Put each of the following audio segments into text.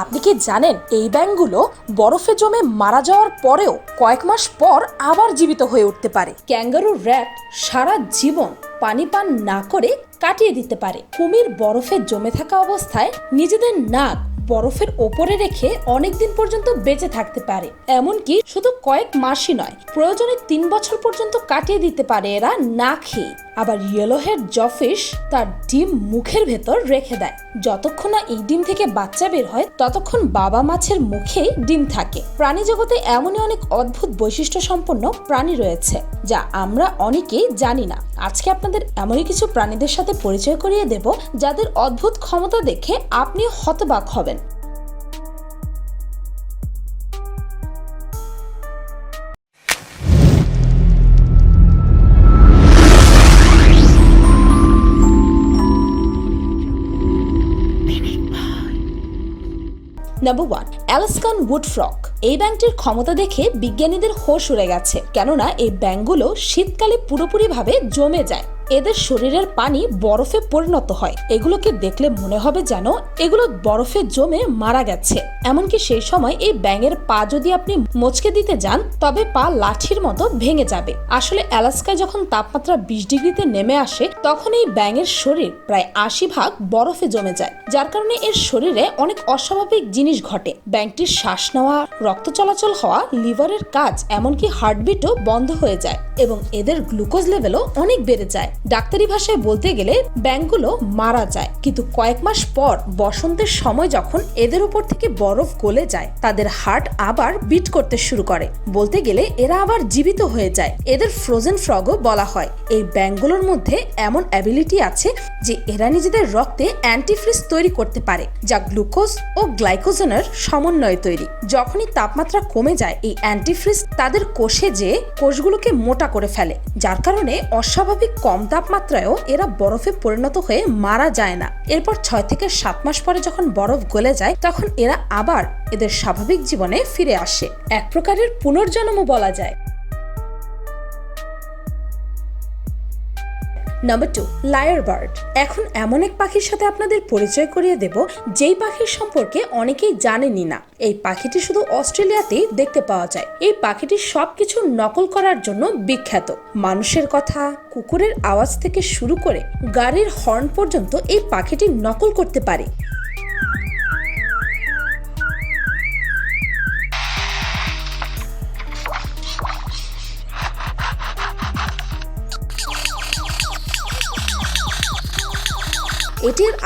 আপনি কি জানেন, এই ব্যাঙগুলো বরফে জমে মারা যাওয়ার পরেও কয়েক মাস পর আবার জীবিত হয়ে উঠতে পারে। ক্যাঙ্গারু র্যাট সারা জীবন পানি পান না করে কাটিয়ে দিতে পারে। কুমির বরফে জমে থাকা অবস্থায় নিজেদের নাক বরফের ওপরে রেখে অনেকদিন পর্যন্ত বেঁচে থাকতে পারে। এমনকি শুধু কয়েক মাসই নয়, প্রয়োজনে তিন বছর পর্যন্ত কাটিয়ে দিতে পারে এরা না খেয়ে। আবার ইয়েলো হেড জফিশ তার ডিম মুখের ভেতর রেখে দেয়। যতক্ষণ না এই ডিম থেকে বাচ্চা বের হয়, ততক্ষণ বাবা মাছের মুখে ডিম থাকে। প্রাণী জগতে এমনই অনেক অদ্ভুত বৈশিষ্ট্য সম্পন্ন প্রাণী রয়েছে, যা আমরা অনেকেই জানি না। আজকে আপনাদের এমনই কিছু প্রাণীদের সাথে পরিচয় করিয়ে দেব, যাদের অদ্ভুত ক্ষমতা দেখে আপনি হতবাক হবেন। Number one Alaskan wood frog এই ব্যাংকটির ক্ষমতা দেখে বিজ্ঞানীদের হোশ উড়ে গেছে, কেননা এই ব্যাংকগুলো শীতকালে পুরোপুরিভাবে জমে যায়। এদের শরীরের পানি বরফে পরিণত হয়। এগুলোকে দেখলে মনে হবে যেন এগুলো বরফে জমে মারা গেছে। এমনকি সেই সময় এই ব্যাঙের পা যদি আপনি মচকে দিতে যান, তবে পা লাঠির মতো ভেঙে যাবে। আসলে অ্যালাস্কায় যখন তাপমাত্রা বিশ ডিগ্রিতে নেমে আসে, তখন এই ব্যাঙের শরীর প্রায় আশি ভাগ বরফে জমে যায়, যার কারণে এর শরীরে অনেক অস্বাভাবিক জিনিস ঘটে। ব্যাংকটির শ্বাস নেওয়া, রক্ত চলাচল হওয়া, লিভারের কাজ, এমনকি হার্টবিটও বন্ধ হয়ে যায় এবং এদের গ্লুকোজ লেভেলও অনেক বেড়ে যায়। ডাক্তারি ভাষায় বলতে গেলে ব্যাংকগুলো মারা যায়। কিন্তু কয়েক মাস পর বসন্তের সময় যখন এদের উপর থেকে বরফ গলে যায়, তাদের হার্ট আবার বিট করতে শুরু করে। বলতে গেলে এরা আবার জীবিত হয়ে যায়। এদের ফ্রোজেন ফ্রগও বলা হয়। এই ব্যাংকগুলোর মধ্যে এমন অ্যাবিলিটি আছে যে এরা নিজেদের রক্তে অ্যান্টিফ্রিজ তৈরি করতে পারে, যা গ্লুকোজ ও গ্লাইকোজেনের সমন্বয়ে তৈরি। যখনই তাপমাত্রা কমে যায়, এই অ্যান্টিফ্রিজ তাদের কোষে যে কোষগুলোকে মোটা করে ফেলে, যার কারণে অস্বাভাবিক কম তাপমাত্রায়ও এরা বরফে পরিণত হয়ে মারা যায় না। এরপর ছয় থেকে সাত মাস পরে যখন বরফ গলে যায়, তখন এরা আবার এদের স্বাভাবিক জীবনে ফিরে আসে। এক প্রকারের পুনর্জন্ম বলা যায়। নাম্বার টু লায়ার বার্ড এখন এমন এক পাখির সাথে আপনাদের পরিচয় করিয়ে দেব, যেই পাখির সম্পর্কে অনেকেই জানেনই না। এই পাখিটি শুধু অস্ট্রেলিয়াতেই দেখতে পাওয়া যায়। এই পাখিটি সবকিছু নকল করার জন্য বিখ্যাত। মানুষের কথা, কুকুরের আওয়াজ থেকে শুরু করে গাড়ির হর্ন পর্যন্ত এই পাখিটি নকল করতে পারে।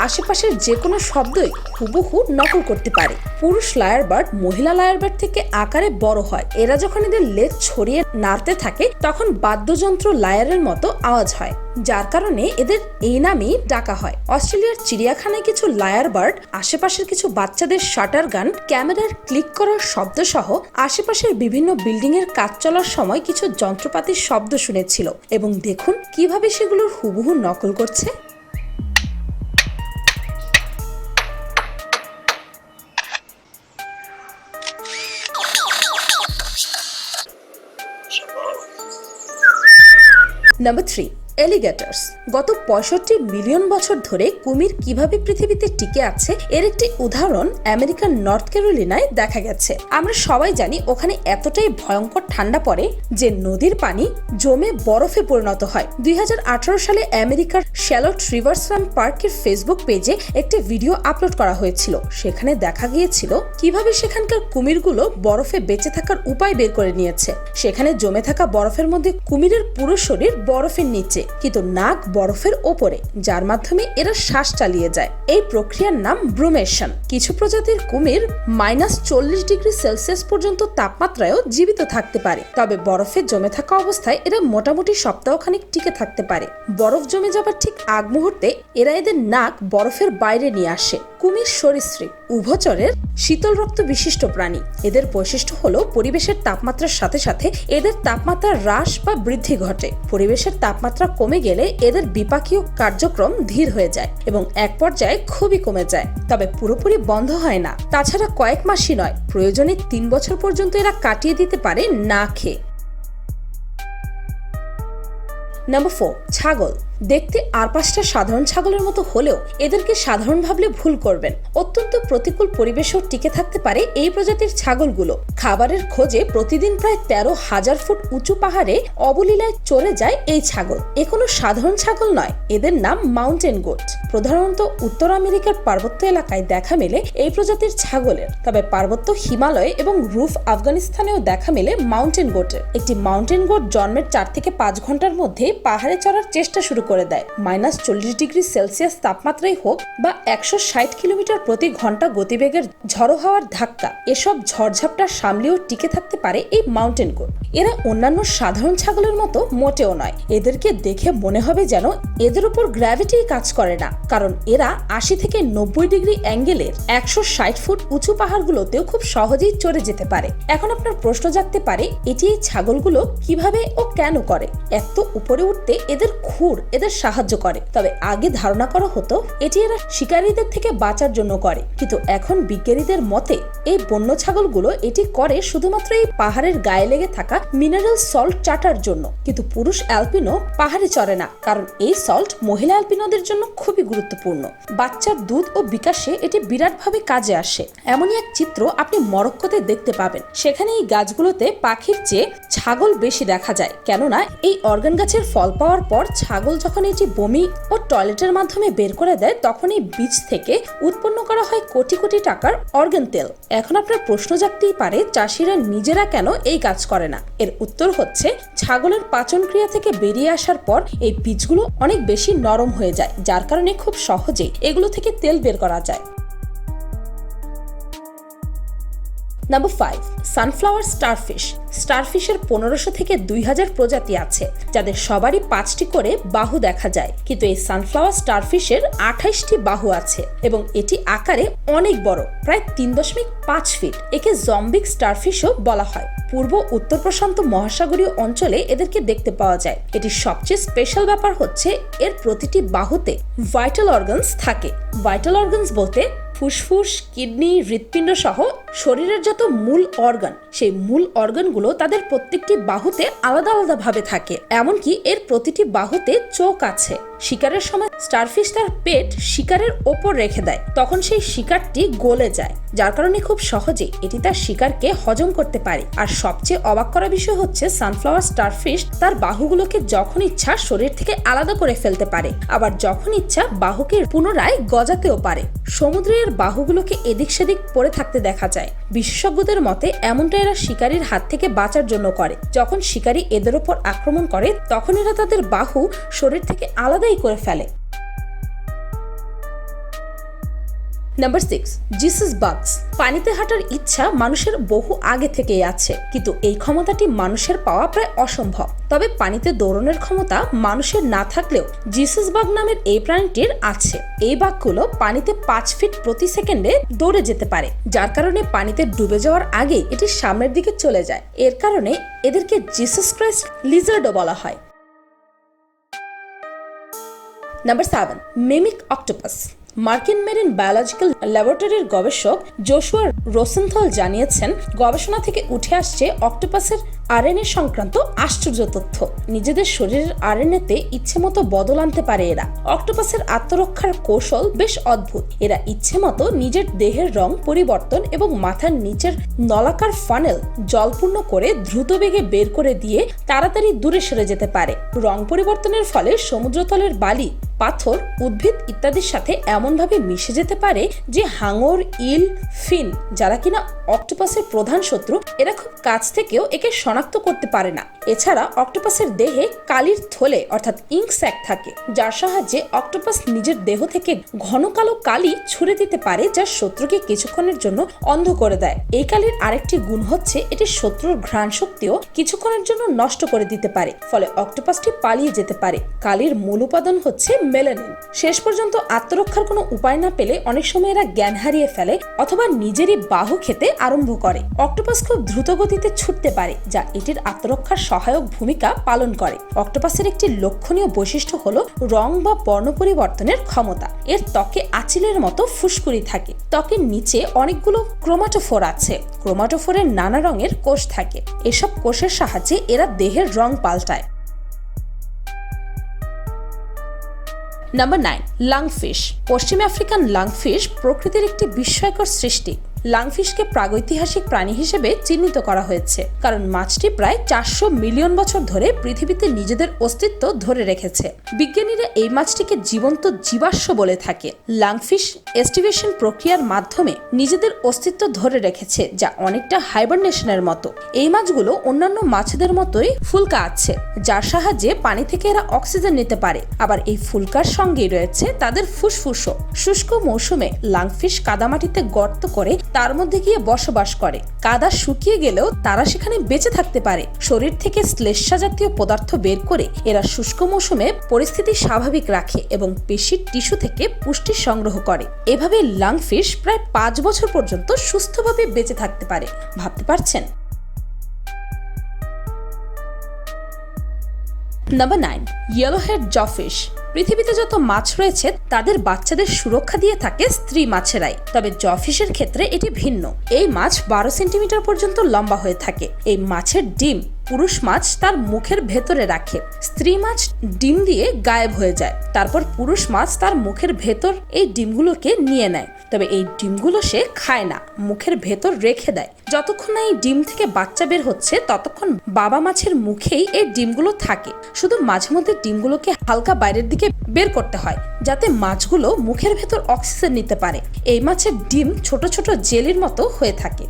আশেপাশের যে কোনো শব্দই হুবহু নকল করতে পারে। পুরুষ লায়ার বার্ড মহিলা লায়ার বার্ড থেকে আকারে বড় হয়। এরা যখন এদের লেজ ছড়িয়ে নাড়তে থাকে, তখন বাদ্যযন্ত্র লায়ারের মতো আওয়াজ হয়, যার কারণে এদের এই নামেই ডাকা হয়। অস্ট্রেলিয়ার চিড়িয়াখানায় কিছু লায়ার বার্ড আশেপাশের কিছু বাচ্চাদের শাটার গান ক্যামেরার ক্লিক করার শব্দ সহ আশেপাশের বিভিন্ন বিল্ডিং এর কাজ চলার সময় কিছু যন্ত্রপাতির শব্দ শুনেছিল। এবং দেখুন কীভাবে সেগুলোর হুবহু নকল করছে। Number 3 অ্যালিগেটার্স গত পঁয়ষট্টি মিলিয়ন বছর ধরে কুমির কীভাবে পৃথিবীতে টিকে আছে, এর একটি উদাহরণ আমেরিকার নর্থ ক্যারোলিনায় দেখা গেছে। আমরা সবাই জানি ওখানে এতটাই ভয়ঙ্কর ঠান্ডা পড়ে যে নদীর পানি জমে বরফে পরিণত হয়। দুই হাজার আঠারো সালে আমেরিকার শ্যালট রাম পার্কের ফেসবুক পেজে একটি ভিডিও আপলোড করা হয়েছিল। সেখানে দেখা গিয়েছিল কীভাবে সেখানকার কুমিরগুলো বরফে বেঁচে থাকার উপায় বের করে নিয়েছে। সেখানে জমে থাকা বরফের মধ্যে কুমিরের পুরো শরীর বরফের নিচে। কিন্তু নাক বরফের ওপরে, যার মাধ্যমে এরা শ্বাস চালিয়ে যায়। এই প্রক্রিয়ার নাম ব্রুমেশন। কিছু প্রজাতির কুমির মাইনাস চল্লিশ ডিগ্রি সেলসিয়াস পর্যন্ত তাপমাত্রায়ও জীবিত থাকতে পারে। তবে বরফে জমে থাকা অবস্থায় এরা মোটামুটি সপ্তাহখানিক টিকে থাকতে পারে। বরফ জমে যাবার ঠিক আগ মুহূর্তে এরা এদের নাক বরফের বাইরে নিয়ে আসে। কুমির সরীসৃপ উভচরের শীতল রক্ত বিশিষ্ট প্রাণী। এদের বৈশিষ্ট্য হলো পরিবেশের তাপমাত্রার সাথে সাথে এদের তাপমাত্রা হ্রাস বা বৃদ্ধি ঘটে। পরিবেশের তাপমাত্রা কমে গেলে এদের বিপাকীয় কার্যক্রম ধীর হয়ে যায় এবং এক পর্যায়ে খুবই কমে যায়। তবে পুরোপুরি বন্ধ হয় না। তাছাড়া কয়েক মাসই নয়, প্রয়োজনে তিন বছর পর্যন্ত এরা কাটিয়ে দিতে পারে না খেয়ে। নাম্বার ফোর, ছাগল। দেখতে আর পাঁচটা সাধারণ ছাগলের মতো হলেও এদেরকে সাধারণ ভাবলে ভুল করবেন। অত্যন্ত প্রতিকূল পরিবেশেও টিকে থাকতে পারে এই প্রজাতির ছাগলগুলো। খাবারের খোঁজে প্রতিদিন প্রায় তেরো হাজার ফুট উঁচু পাহাড়ে অবলীলায় চলে যায় এই ছাগল। এ কোনো সাধারণ ছাগল নয়, এদের নাম মাউন্টেন গোট। প্রধানত উত্তর আমেরিকার পার্বত্য এলাকায় দেখা মেলে এই প্রজাতির ছাগলের। তবে পার্বত্য হিমালয় এবং রুফ আফগানিস্তানেও দেখা মেলে মাউন্টেন গোটের। একটি মাউন্টেন গোট জন্মের চার থেকে পাঁচ ঘণ্টার মধ্যে পাহাড়ে চড়ার চেষ্টা শুরু করে দেয়। মাইনাস চল্লিশ ডিগ্রি সেলসিয়াস তাপমাত্রাই হোক বা একশো ষাট কিলোমিটার প্রতি ঘণ্টা গতিবেগের ঝড়ো হওয়ার ধাক্কা, এসব ঝড়ঝাপটা সামলেও টিকে থাকতে পারে এই মাউন্টেন গোট এরা অন্যান্য সাধারণ ছাগলের মতো মোটেও নয়। এদেরকে দেখে মনে হবে যেন এদের উপর গ্র্যাভিটি কাজ করে না। কারণ এরা আশি থেকে নব্বই ডিগ্রি অ্যাঙ্গেলের একশো ষাট ফুট উঁচু পাহাড়গুলোতেও খুব সহজেই চড়ে যেতে পারে। এখন আপনার প্রশ্ন জাগতে পারে, এটি এই ছাগলগুলো কীভাবে ও কেন করে? এত উপরে উঠতে এদের খুর এদের সাহায্য করে। তবে আগে ধারণা করা হতো, এটি এরা শিকারীদের থেকে বাঁচার জন্য করে। কিন্তু এখন বিজ্ঞানীদের মতে, এই বন্য ছাগলগুলো এটি করে শুধুমাত্র এই পাহাড়ের গায়ে লেগে থাকা মিনারেল সল্ট চাটার জন্য। কিন্তু পুরুষ অ্যালপিনো পাহাড়ে চড়ে না, কারণ এই সল্ট মহিলা অ্যালপিনোদের জন্য খুবই গুরুত্বপূর্ণ। বাচ্চার দুধ ও বিকাশে এটি বিরাটভাবে কাজে আসে। এমনই এক চিত্র আপনি মরক্কোতে দেখতে পাবেন। সেখানে এই গাছগুলোতে পাখির চেয়ে ছাগল বেশি দেখা যায়। কেননা, এই অর্গান গাছের ফল পাওয়ার পর ছাগল যখন এটি বমি ও টয়লেটের মাধ্যমে বের করে দেয় তখন এই বীজ থেকে উৎপন্ন করা হয় কোটি কোটি টাকার অর্গান তেল। এখন আপনার প্রশ্ন জাগতেই পারে, চাষিরা নিজেরা কেন এই কাজ করে না? এর উত্তর হচ্ছে, ছাগলের পাচন ক্রিয়া থেকে বেরিয়ে আসার পর এই বীজগুলো অনেক বেশি নরম হয়ে যায়, যার কারণে খুব সহজেই এগুলো থেকে তেল বের করা যায়। নাম্বার ফাইভ সানফ্লাওয়ার স্টারফিশ স্টারফিশের পনেরোশো থেকে দুই হাজার প্রজাতি আছে, যাদের সবারই পাঁচটি করে বাহু দেখা যায়। কিন্তু এই সানফ্লাওয়ার স্টারফিশের আঠাইশটি বাহু আছে এবং এটি আকারে অনেক বড়, প্রায় তিন দশমিক পাঁচ ফিট। একে জম্বিক স্টারফিশও বলা হয়। পূর্ব, উত্তর প্রশান্ত মহাসাগরীয় অঞ্চলে এদেরকে দেখতে পাওয়া যায়। এটির সবচেয়ে স্পেশাল ব্যাপার হচ্ছে, এর প্রতিটি বাহুতে ভাইটাল অর্গানস থাকে। ভাইটাল অর্গানস বলতে ফুসফুস, কিডনি, হৃৎপিণ্ড সহ শরীরের যত মূল অর্গান, সেই মূল অর্গানগুলো তাদের প্রত্যেকটি বাহুতে আলাদা আলাদাভাবে থাকে। এমনকি এর প্রতিটি বাহুতে চোখ আছে। শিকারের সময় স্টারফিশ তার পেট শিকারের ওপর রেখে দেয়। তখন সেই শিকারটি গলে যায়, যার কারণে খুব সহজে এটি তার শিকারকে হজম করতে পারে। আর সবচেয়ে অবাক করা বিষয় হচ্ছে, সানফ্লাওয়ার স্টারফিশ তার বাহুগুলোকে যখন ইচ্ছা শরীর থেকে আলাদা করে ফেলতে পারে, আবার যখন ইচ্ছা বাহুকে পুনরায় গজাতেও পারে। সমুদ্রের বাহুগুলোকে এদিক সেদিক পড়ে থাকতে দেখা যায়। বিশেষজ্ঞদের মতে, এমনটা এরা শিকারীর হাত থেকে বাঁচার জন্য করে। যখন শিকারী এদের ওপর আক্রমণ করে, তখন এরা তাদের বাহু শরীর থেকে আলাদাই করে ফেলে। নাম্বার সিক্স জিসাস বাগস পানিতে হাঁটার ইচ্ছা মানুষের বহু আগে থেকেই আছে, কিন্তু এই ক্ষমতাটি মানুষের পাওয়া প্রায় অসম্ভব। তবে পানিতে দৌড়নের ক্ষমতা মানুষের না থাকলেও জিসাস বাগ নামের এই প্রাণীটির আছে। এই বাঘগুলো পানিতে পাঁচ ফিট প্রতি সেকেন্ডে দৌড়ে যেতে পারে, যার কারণে পানিতে ডুবে যাওয়ার আগে এটি সামনের দিকে চলে যায়। এর কারণে এদেরকে জিসাস ক্রাইস্ট লিজার্ডও বলা হয়। নাম্বার সেভেন মিমিক অক্টোপাস মার্কিন মেরিন বায়োলজিক্যাল ল্যাবরেটরির গবেষক জোশুয়া রোসেনথল জানিয়েছেন, গবেষণা থেকে উঠে আসছে অক্টোপাসের আরএনএ সংক্রান্ত আশ্চর্য তথ্য। নিজেদের শরীরের আরএনএতে ইচ্ছে মতো বদল আনতে পারে এরা। অক্টোপাসের আত্মরক্ষার কৌশল বেশ অদ্ভুত। এরা ইচ্ছে মতো নিজের দেহের রং, পরিবর্তন এবং মাথার নিচের নলাকার ফানেল জলপূর্ণ করে দ্রুত বেগে বের করে দিয়ে তাড়াতাড়ি দূরে সরে যেতে পারে। রং পরিবর্তনের ফলে সমুদ্রতলের বালি পাথর, উদ্ভিদ ইত্যাদির সাথে এমনভাবে মিশে যেতে পারে যে হাঙর, ইল, ফিন, যারা কিনা অক্টোপাসের প্রধান শত্রু, এরা খুব কাছ থেকেও একে শনাক্ত করতে পারে না। এছাড়া অক্টোপাসের দেহে কালির থলে, অর্থাৎ ইঙ্ক স্যাক থাকে, যার সাহায্যে অক্টোপাস নিজের দেহ থেকে ঘন কালো কালি ছুড়ে দিতে পারে, যা শত্রুকে কিছুক্ষণের জন্য অন্ধ করে দেয়। এই কালির আরেকটি গুণ হচ্ছে এটি শত্রুর ঘ্রাণ শক্তিও কিছুক্ষণের জন্য নষ্ট করে দিতে পারে, ফলে অক্টোপাসটি পালিয়ে যেতে পারে। কালির মূল উপাদান হচ্ছে মেলানিন। শেষ পর্যন্ত আত্মরক্ষার কোনো উপায় না পেলে অনেক সময় এরা জ্ঞান হারিয়ে ফেলে অথবা নিজেরই বাহু খেতে আরম্ভ করে। অক্টোপাস খুব দ্রুত গতিতে ছুটতে পারে, যা এটির আত্মরক্ষার সহায়ক ভূমিকা পালন করে। অক্টোপাসের একটি লক্ষণীয় বৈশিষ্ট্য হল রং বা বর্ণ পরিবর্তনের ক্ষমতা। এর ত্বকে আচিলের মতো ফুসকুড়ি থাকে। ত্বকের নিচে অনেকগুলো ক্রোমাটোফোর আছে। ক্রোমাটোফোরের নানা রঙের কোষ থাকে। এসব কোষের সাহায্যে এরা দেহের রং পাল্টায়। নাম্বার নাইন লাংফিশ পশ্চিম আফ্রিকান লাংফিশ প্রকৃতির একটি বিস্ময়কর সৃষ্টি। লাংফিশকে প্রাগৈতিহাসিক প্রাণী হিসেবে চিহ্নিত করা হয়েছে, কারণ মাছটি প্রায় চারশো মিলিয়ন বছর ধরে পৃথিবীতে নিজেদের অস্তিত্ব ধরে রেখেছে। বিজ্ঞানীরা এই মাছটিকে জীবন্ত জীবাশ্ম বলে থাকে। লাংফিশ এস্টিভেশন প্রক্রিয়ার মাধ্যমে নিজেদের অস্তিত্ব ধরে রেখেছে, যা অনেকটা হাইবারনেশনের মতো। এই মাছগুলো অন্যান্য মাছেদের মতোই ফুলকা আছে, যার সাহায্যে পানি থেকে এরা অক্সিজেন নিতে পারে। আবার এই ফুলকার সঙ্গেই রয়েছে তাদের ফুসফুসও। শুষ্ক মৌসুমে লাংফিশ কাদামাটিতে গর্ত করে তার মধ্যে গিয়ে বসবাস করে। কাদা শুকিয়ে গেলেও তারা সেখানে বেঁচে থাকতে পারে। শরীর থেকে শ্লেষ্মা জাতীয় পদার্থ বের করে এরা শুষ্ক মৌসুমে পরিস্থিতি স্বাভাবিক রাখে এবং পেশির টিস্যু থেকে পুষ্টি সংগ্রহ করে। এভাবে লাংফিশ প্রায় পাঁচ বছর পর্যন্ত সুস্থভাবে বেঁচে থাকতে পারে। ভাবতে পারছেন? Number nine yellow head jawfish পৃথিবীতে যত মাছ রয়েছে, তাদের বাচ্চাদের সুরক্ষা দিয়ে থাকে স্ত্রী মাছেরাই। তবে জফিশের ক্ষেত্রে এটি ভিন্ন। এই মাছ বারো সেন্টিমিটার পর্যন্ত লম্বা হয়ে থাকে। এই মাছের ডিম, পুরুষ মাছ তার মুখের ভেতরে রাখে। স্ত্রী মাছ ডিম দিয়ে গায়েব হয়ে যায়। তারপর পুরুষ মাছ তার মুখের ভেতর এই ডিমগুলোকে নিয়ে নেয়। তবে এই ডিমগুলো সে খায় না, মুখের ভেতর রেখে দেয়। যতক্ষণ না এই ডিম থেকে বাচ্চা বের হচ্ছে, ততক্ষণ বাবা মাছের মুখেই এই ডিমগুলো থাকে। শুধু মাঝে মধ্যে ডিমগুলোকে হালকা বাইরের দিকে বের করতে হয়, যাতে মাছগুলো মুখের ভেতর অক্সিজেন নিতে পারে। এই মাছের ডিম ছোট ছোট জেলির মতো হয়ে থাকে।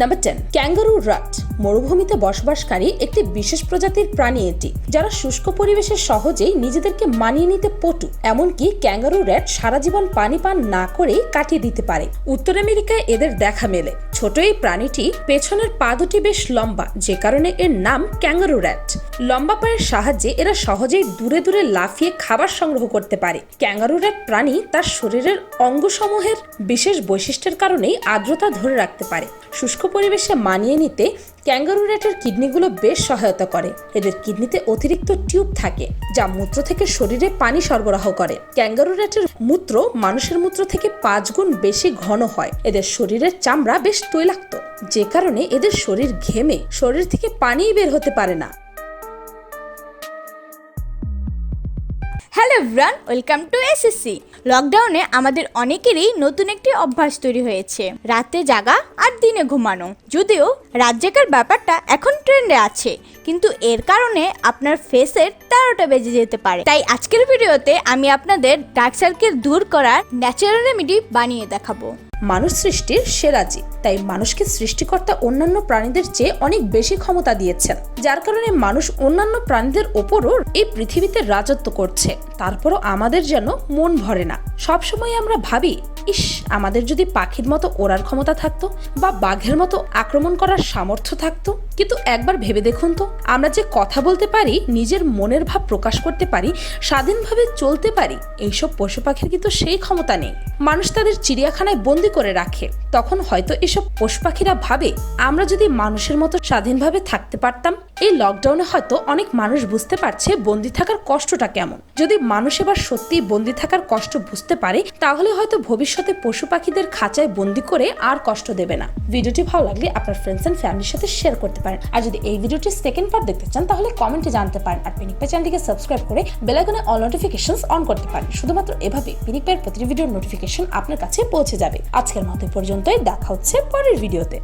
নাম্বার টেন ক্যাঙ্গারু রাট মরুভূমিতে বসবাসকারী একটি বিশেষ প্রজাতির প্রাণী এটি, যারা শুষ্ক পরিবেশে সহজেই নিজেদেরকে মানিয়ে নিতে পটু, এমনকি ক্যাঙ্গারু র্যাট সারা জীবন পানি পান না করেই কাটিয়ে দিতে পারে। উত্তর আমেরিকায় এদের দেখা মেলে। ছোট এই প্রাণীটি পেছনের পা দুটি বেশ লম্বা, যে কারণে এর নাম ক্যাঙ্গারু র্যাট লম্বা পায়ের সাহায্যে এরা সহজেই দূরে দূরে লাফিয়ে খাবার সংগ্রহ করতে পারে। ক্যাঙ্গারু র্যাট প্রাণী তার শরীরের অঙ্গসমূহের বিশেষ বৈশিষ্ট্যের কারণেই আর্দ্রতা ধরে রাখতে পারে। শুষ্ক পরিবেশে মানিয়ে নিতে ক্যাঙ্গারু র্যাটের কিডনিগুলো বেশ সহায়তা করে। এদের কিডনিতে অতিরিক্ত টিউব থাকে, যা মূত্র থেকে শরীরে পানি সরবরাহ করে। ক্যাঙ্গারু র্যাটের মূত্র মানুষের মূত্র থেকে পাঁচ গুণ বেশি ঘন হয়। এদের শরীরের চামড়া বেশ তৈলাক্ত, যে কারণে এদের শরীর ঘেমে, শরীর থেকে পানিই বের হতে পারে না। Hello bran welcome to SSC. লকডাউনে আমাদের অনেকেরই নতুন একটি অভ্যাস তৈরি হয়েছে, রাতে জাগা আর দিনে ঘুমানো। যদিও রাত জাগার ব্যাপারটা এখন ট্রেন্ডে আছে, কিন্তু এর কারণে আপনার ফেসের তেরোটা বেজে যেতে পারে। তাই আজকের ভিডিওতে আমি আপনাদের ডার্ক সার্কেল দূর করার ন্যাচারাল রেমেডি বানিয়ে দেখাবো। মানুষ সৃষ্টির সেরা জীব। তাই মানুষকে সৃষ্টিকর্তা অন্যান্য প্রাণীদের চেয়ে অনেক বেশি ক্ষমতা দিয়েছেন। যার কারণে মানুষ অন্যান্য প্রাণীদের ওপরও এই পৃথিবীতে রাজত্ব করছে। তারপরও আমাদের যেন মন ভরে না। সবসময় আমরা ভাবি ইস, আমাদের যদি পাখির মতো ওড়ার ক্ষমতা থাকতো বা বাঘের মতো আক্রমণ করার সামর্থ্য থাকতো, কিন্তু একবার ভেবে দেখুন তো, আমরা যে কথা বলতে পারি, নিজের মনের ভাব প্রকাশ করতে পারি, স্বাধীনভাবে চলতে পারি, এইসব পশু পাখির কিন্তু সেই ক্ষমতা নেই। মানুষ তাদের চিড়িয়াখানায় বন্দি করে রাখে, তখন হয়তো এসব পশু পাখিরা ভাবে, আমরা যদি মানুষের মতো স্বাধীনভাবে থাকতে পারতাম, এই লকডাউনে হয়তো অনেক মানুষ বুঝতে পারছে বন্দি থাকার কষ্টটা কেমন। যদি মানুষ এবার সত্যি বন্দি থাকার কষ্ট বুঝতে পারে, তাহলে হয়তো ভবিষ্যতে পশু পাখিদের খাঁচায় বন্দি করে আর কষ্ট দেবে না। ভিডিওটি ভালো লাগলে আপনার ফ্রেন্ডস এন্ড ফ্যামিলির সাথে শেয়ার করতে পারেন। আর যদি এই ভিডিওটি সেকেন্ড পার্ট দেখতে চান, তাহলে কমেন্টে জানতে পারেন আর পিনিক পাই চ্যানেলটিকে সাবস্ক্রাইব করে বেলাইকনে অল নোটিফিকেশনস অন করতে পারেন। শুধুমাত্র এভাবে পিনিক পাইয়ের প্রতিটি ভিডিওর নোটিফিকেশন আপনার কাছে পৌঁছে যাবে। আজকের মতো পর্যন্তই। দেখা হচ্ছে পরের ভিডিওতে